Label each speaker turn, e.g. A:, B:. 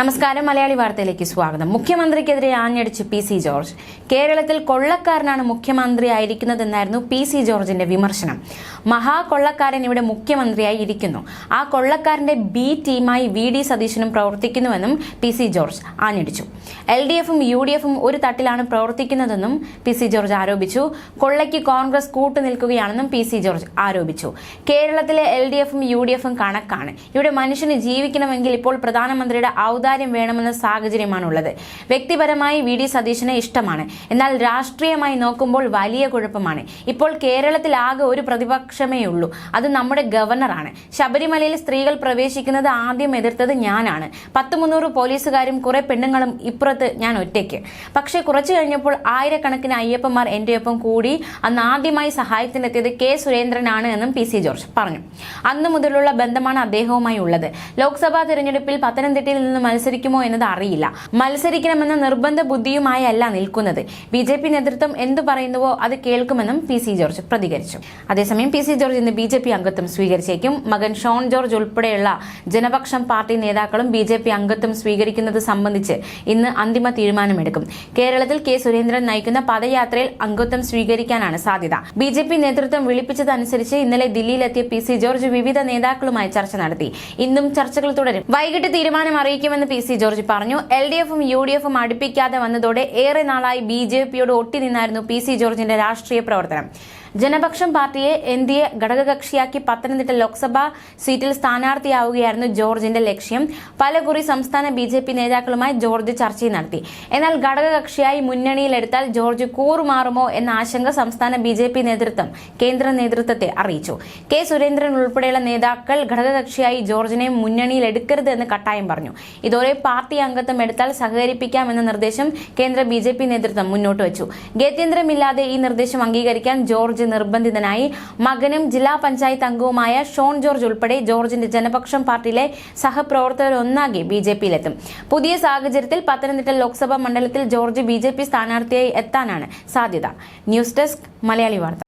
A: നമസ്കാരം മലയാളി വാർത്തയിലേക്ക് സ്വാഗതം. മുഖ്യമന്ത്രിക്കെതിരെ ആഞ്ഞടിച്ച് പി സി ജോർജ്. കേരളത്തിൽ കൊള്ളക്കാരനാണ് മുഖ്യമന്ത്രി ആയിരിക്കുന്നതെന്നായിരുന്നു പി സി ജോർജിന്റെ വിമർശനം. മഹാ കൊള്ളക്കാരൻ ഇവിടെ മുഖ്യമന്ത്രിയായി ഇരിക്കുന്നു. ആ കൊള്ളക്കാരന്റെ ബി ടീമായി വി ഡി സതീശനും പ്രവർത്തിക്കുന്നുവെന്നും പി സി ജോർജ് ആഞ്ഞടിച്ചു. എൽ ഡി എഫും യു ഡി എഫും ഒരു തട്ടിലാണ് പ്രവർത്തിക്കുന്നതെന്നും പി സി ജോർജ് ആരോപിച്ചു. കൊള്ളയ്ക്ക് കോൺഗ്രസ് കൂട്ടുനിൽക്കുകയാണെന്നും പി സി ജോർജ് ആരോപിച്ചു. കേരളത്തിലെ എൽ ഡി എഫും യു ഡി എഫും കണക്കാണ്. ഇവിടെ മനുഷ്യന് ജീവിക്കണമെങ്കിൽ ഇപ്പോൾ പ്രധാനമന്ത്രിയുടെ ഔദാര്യം വേണമെന്ന സാഹചര്യമാണുള്ളത്. വ്യക്തിപരമായി വി ഡി സതീശനെ ഇഷ്ടമാണ്. എന്നാൽ രാഷ്ട്രീയമായി നോക്കുമ്പോൾ വലിയ കുഴപ്പമാണ്. ഇപ്പോൾ കേരളത്തിൽ ആകെ ഒരു പ്രതിപക്ഷമേ ഉള്ളൂ. അത് നമ്മുടെ ഗവർണറാണ്. ശബരിമലയിൽ സ്ത്രീകൾ പ്രവേശിക്കുന്നത് ആദ്യം എതിർത്തത് ഞാനാണ്. പത്ത് മുന്നൂറ് പോലീസുകാരും കുറെ പെണ്ണുങ്ങളും ഇപ്പുറത്ത് ഞാൻ ഒറ്റയ്ക്ക്. പക്ഷെ കുറച്ചു കഴിഞ്ഞപ്പോൾ ആയിരക്കണക്കിന് അയ്യപ്പന്മാർ എന്റെ ഒപ്പം കൂടി അന്ന് ആദ്യമായി സഹായത്തിനെത്തിയത് കെ സുരേന്ദ്രനാണ് എന്നും പി സി ജോർജ് പറഞ്ഞു. അന്നു മുതലുള്ള ബന്ധമാണ് അദ്ദേഹവുമായി ഉള്ളത്. ലോക്സഭാ തെരഞ്ഞെടുപ്പിൽ പത്തനംതിട്ടയിൽ നിന്ന് മത്സരിക്കുമോ എന്നത് അറിയില്ല. മത്സരിക്കണമെന്ന നിർബന്ധ ബുദ്ധിയുമായല്ല നിൽക്കുന്നത്. ബി ജെ പി നേതൃത്വം എന്തു പറയുന്നുവോ അത് കേൾക്കുമെന്നും പി സി ജോർജ് പ്രതികരിച്ചു. അതേസമയം പി സി ജോർജ് ഇന്ന് ബി ജെ പി അംഗത്വം സ്വീകരിച്ചേക്കും. മകൻ ഷോൺ ജോർജ് ഉൾപ്പെടെയുള്ള ജനപക്ഷം പാർട്ടി നേതാക്കളും ബി ജെ പി അംഗത്വം സ്വീകരിക്കുന്നത് സംബന്ധിച്ച് ഇന്ന് അന്തിമ തീരുമാനമെടുക്കും. കേരളത്തിൽ കെ സുരേന്ദ്രൻ നയിക്കുന്ന പദയാത്രയിൽ അംഗത്വം സ്വീകരിക്കാനാണ് സാധ്യത. ബി ജെ പി നേതൃത്വം വിളിപ്പിച്ചതനുസരിച്ച് ഇന്നലെ ദില്ലിയിലെത്തിയ പി സി ജോർജ് വിവിധ നേതാക്കളുമായി ചർച്ച നടത്തി. ഇന്നും ചർച്ചകൾ തുടരും. വൈകിട്ട് തീരുമാനം അറിയിക്കുമെന്ന് പി സി ജോർജ് പറഞ്ഞു എൽ ഡി എഫും യു ഡി എഫും അടുപ്പിക്കാതെ വന്നതോടെ ഏറെ നാളായി ബി ജെ പിയോട് ഒട്ടി നിന്നായിരുന്നു പി സി ജോർജിന്റെ രാഷ്ട്രീയ പ്രവർത്തനം. ജനപക്ഷം പാർട്ടിയെ എൻ ഡി എ ഘടകകക്ഷിയാക്കി പത്തനംതിട്ട ലോക്സഭാ സീറ്റിൽ സ്ഥാനാർത്ഥിയാവുകയായിരുന്നു ജോർജിന്റെ ലക്ഷ്യം. പലകുറി സംസ്ഥാന ബി ജെ പി നേതാക്കളുമായി ജോർജ് ചർച്ച നടത്തി. എന്നാൽ ഘടകകക്ഷിയായി മുന്നണിയിലെടുത്താൽ ജോർജ് കൂറുമാറുമോ എന്ന ആശങ്ക സംസ്ഥാന ബി ജെ പി നേതൃത്വം കേന്ദ്ര നേതൃത്വത്തെ അറിയിച്ചു. കെ സുരേന്ദ്രൻ ഉൾപ്പെടെയുള്ള നേതാക്കൾ ഘടകകക്ഷിയായി ജോർജിനെ മുന്നണിയിൽ എടുക്കരുത് എന്ന് കട്ടായം പറഞ്ഞു. ഇതോടെ പാർട്ടി അംഗത്വം എടുത്താൽ സഹകരിപ്പിക്കാമെന്ന നിർദ്ദേശം കേന്ദ്ര ബി നേതൃത്വം മുന്നോട്ട് വെച്ചു. ഗത്യന്തരമില്ലാതെ ഈ നിർദ്ദേശം അംഗീകരിക്കാൻ ജോർജ് നിർബന്ധിതനായി. മകനും ജില്ലാ പഞ്ചായത്ത് അംഗവുമായ ഷോൺ ജോർജ് ഉൾപ്പെടെ ജോർജിന്റെ ജനപക്ഷം പാർട്ടിയിലെ സഹപ്രവർത്തകരൊന്നാകെ ബി ജെ പിയിലെത്തും. പുതിയ സാഹചര്യത്തിൽ പത്തനംതിട്ട ലോക്സഭാ മണ്ഡലത്തിൽ ജോർജ് ബി ജെ പി സ്ഥാനാർത്ഥിയായി എത്താനാണ് സാധ്യത. ന്യൂസ് ഡെസ്ക് മലയാളി വാർത്ത.